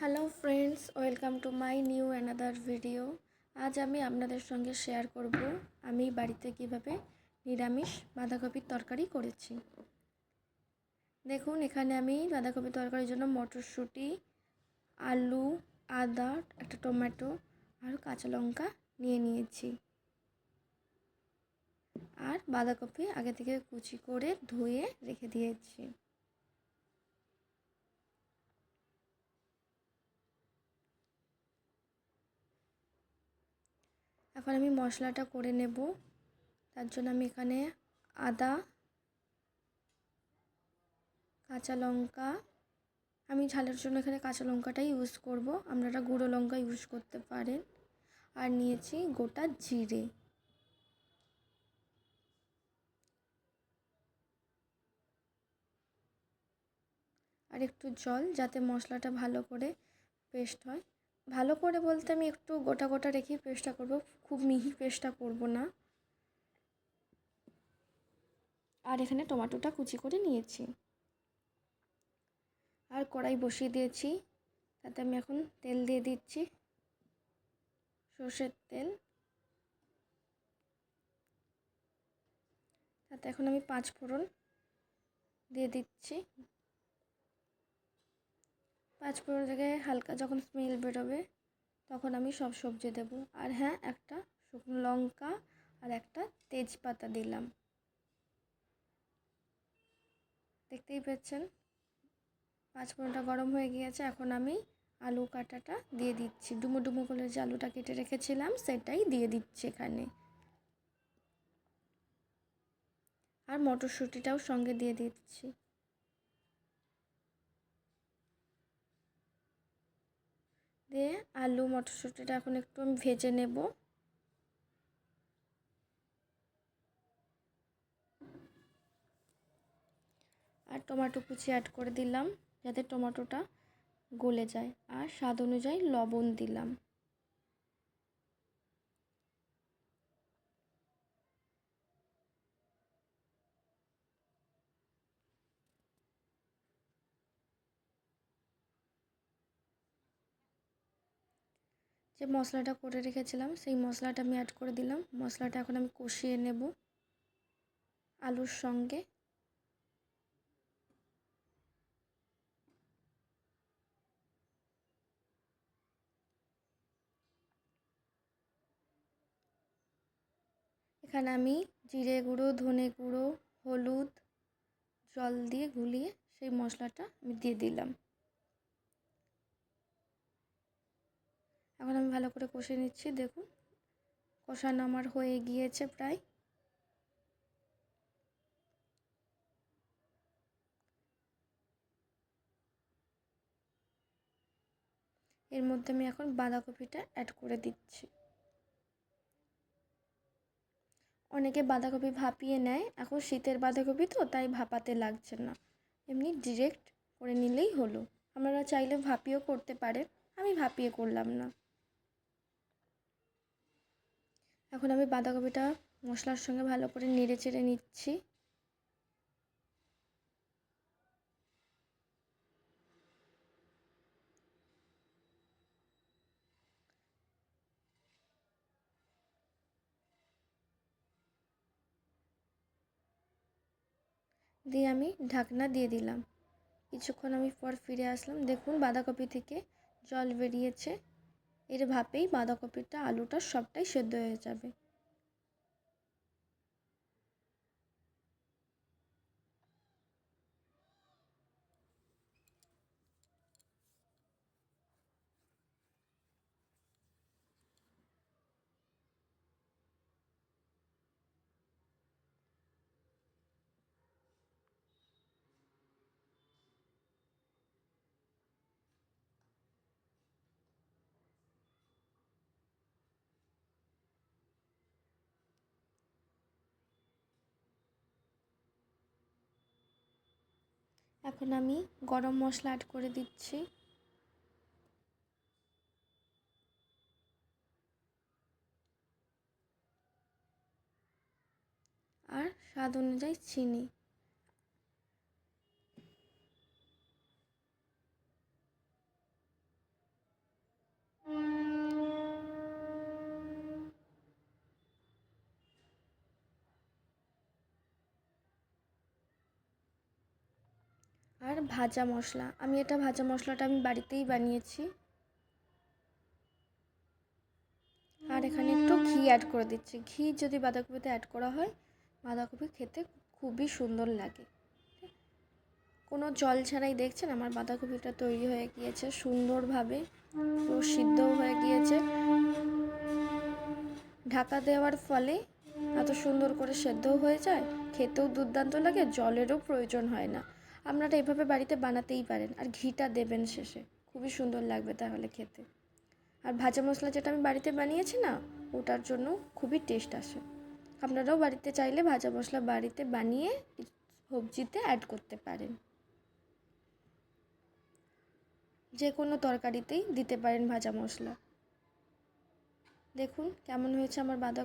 Hello friends welcome to my new another video আজ আমি আপনাদের সঙ্গে শেয়ার করব আমি বাড়িতে কীভাবে নিরামিষ বাঁধাকপির তরকারি করেছি। দেখুন, এখানে আমি বাঁধাকপির তরকারির জন্য মটরশুঁটি, আলু, আদা, একটা টমেটো আর কাঁচা লঙ্কা নিয়ে নিয়েছি। আর বাঁধাকপি আগে থেকে কুচি করে ধুয়ে রেখে দিয়েছি। এখন আমি মশলাটা করে নেব। তার জন্য আমি এখানে আদা, কাঁচা লঙ্কা। আমি ঝালের জন্য এখানে কাঁচা লঙ্কাটাই ইউজ করব। আপনারা গুঁড়ো লঙ্কা ইউজ করতে পারেন। আর নিয়েছি গোটা জিরে। আর একটু জল যাতে মশলাটা ভালো করে পেস্ট হয়। ভালো করে বলতে আমি একটু গোটা গোটা রেখে পেস্টটা করব। খুব মিহি পেস্টটা করব না। আর এখানে টমেটোটা কুচি করে নিয়েছি। আর কড়াই বসিয়ে দিয়েছি। তাতে আমি এখন তেল দিয়ে দিচ্ছি। সর্ষের তেল। তাতে এখন আমি পাঁচ ফোড়ন দিয়ে দিচ্ছি। পাঁচ ফোড়ন থেকে হালকা যখন স্মেল বেরোবে, তখন আমি সব সবজি দেব। আর হ্যাঁ একটা শুকনো লঙ্কা আর একটা তেজপাতা দিলাম। দেখতেই পাচ্ছেন পাঁচ ফোড়নটা গরম হয়ে গিয়েছে, এখন আমি আলু কাটাটা দিয়ে দিচ্ছি। ডুমো ডুমো করে যে আলুটা কেটে রেখেছিলাম, সেটাই দিয়ে দিচ্ছি এখানে। আর মটরশুঁটিটাও সঙ্গে দিয়ে দিচ্ছি। দিয়ে আলু, মটরশুঁটিটা এখন একটু আমি ভেজে নেব। আর টমেটো কুচি অ্যাড করে দিলাম, যাতে টমেটোটা গলে যায়। আর স্বাদ অনুযায়ী লবণ দিলাম। যে মশলাটা করে রেখেছিলাম, সেই মশলাটা আমি অ্যাড করে দিলাম। মশলাটা এখন আমি কষিয়ে নেব আলুর সঙ্গে। এখানে আমি জিরে গুঁড়ো, ধনে গুঁড়ো, হলুদ, জল দিয়ে গুলিয়ে সেই মশলাটা আমি দিয়ে দিলাম। এখন আমি ভালো করে কষে নিচ্ছি, দেখুন। কষানো আমার হয়ে গিয়েছে প্রায়। এর মধ্যে আমি এখন বাঁধাকপিটা অ্যাড করে দিচ্ছি। অনেকে বাঁধাকপি ভাপিয়ে নেয়, এখন শীতের বাঁধাকপি তো, তাই ভাপাতে লাগছে না। এমনি ডিরেক্ট করে নিলেই হলো। আপনারা চাইলে ভাপিয়েও করতে পারেন, আমি ভাপিয়ে করলাম না। এখন আমি বাঁধাকপিটা মশলার সঙ্গে ভালো করে নেড়ে চেড়ে নিচ্ছি। দিয়ে আমি ঢাকনা দিয়ে দিলাম। কিছুক্ষণ আমি পর ফিরে আসলাম। দেখুন, বাঁধাকপি থেকে জল বেরিয়েছে। এর ভাপেই বাঁধাকপিটা আলুটা সবটাই সেদ্ধ হয়ে যাবে। এখন আমি গরম মশলা অ্যাড করে দিচ্ছি। আর স্বাদ অনুযায়ী চিনি। আর ভাজা মশলা। আমি এটা ভাজা মশলাটা আমি বাড়িতেই বানিয়েছি। আর এখানে একটু ঘি অ্যাড করে দিচ্ছি। ঘি যদি বাঁধাকপিতে অ্যাড করা হয়, বাঁধাকপি খেতে খুবই সুন্দর লাগে। কোনো জল ছাড়াই দেখছেন? আমার বাঁধাকপিটা তৈরি হয়ে গিয়েছে সুন্দরভাবে। পুরো সিদ্ধও হয়ে গিয়েছে। ঢাকা দেওয়ার ফলে এত সুন্দর করে সেদ্ধও হয়ে যায়। খেতেও দুর্দান্ত লাগে, জলেরও প্রয়োজন হয় না। আপনারা এভাবে বাড়িতে বানাতেই পারেন। আর ঘিটা দেবেন শেষে। খুবই সুন্দর লাগবে তাহলে খেতে। আর ভাজা মশলা যেটা আমি বাড়িতে বানিয়েছি না, ওটার জন্য খুবই টেস্ট আসে। আপনারাও বাড়িতে চাইলে ভাজা মশলা বাড়িতে বানিয়ে সবজিতে অ্যাড করতে পারেন। যে কোনো তরকারিতেই দিতে পারেন ভাজা মশলা। দেখুন, কেমন হয়েছে আমার বাঁধা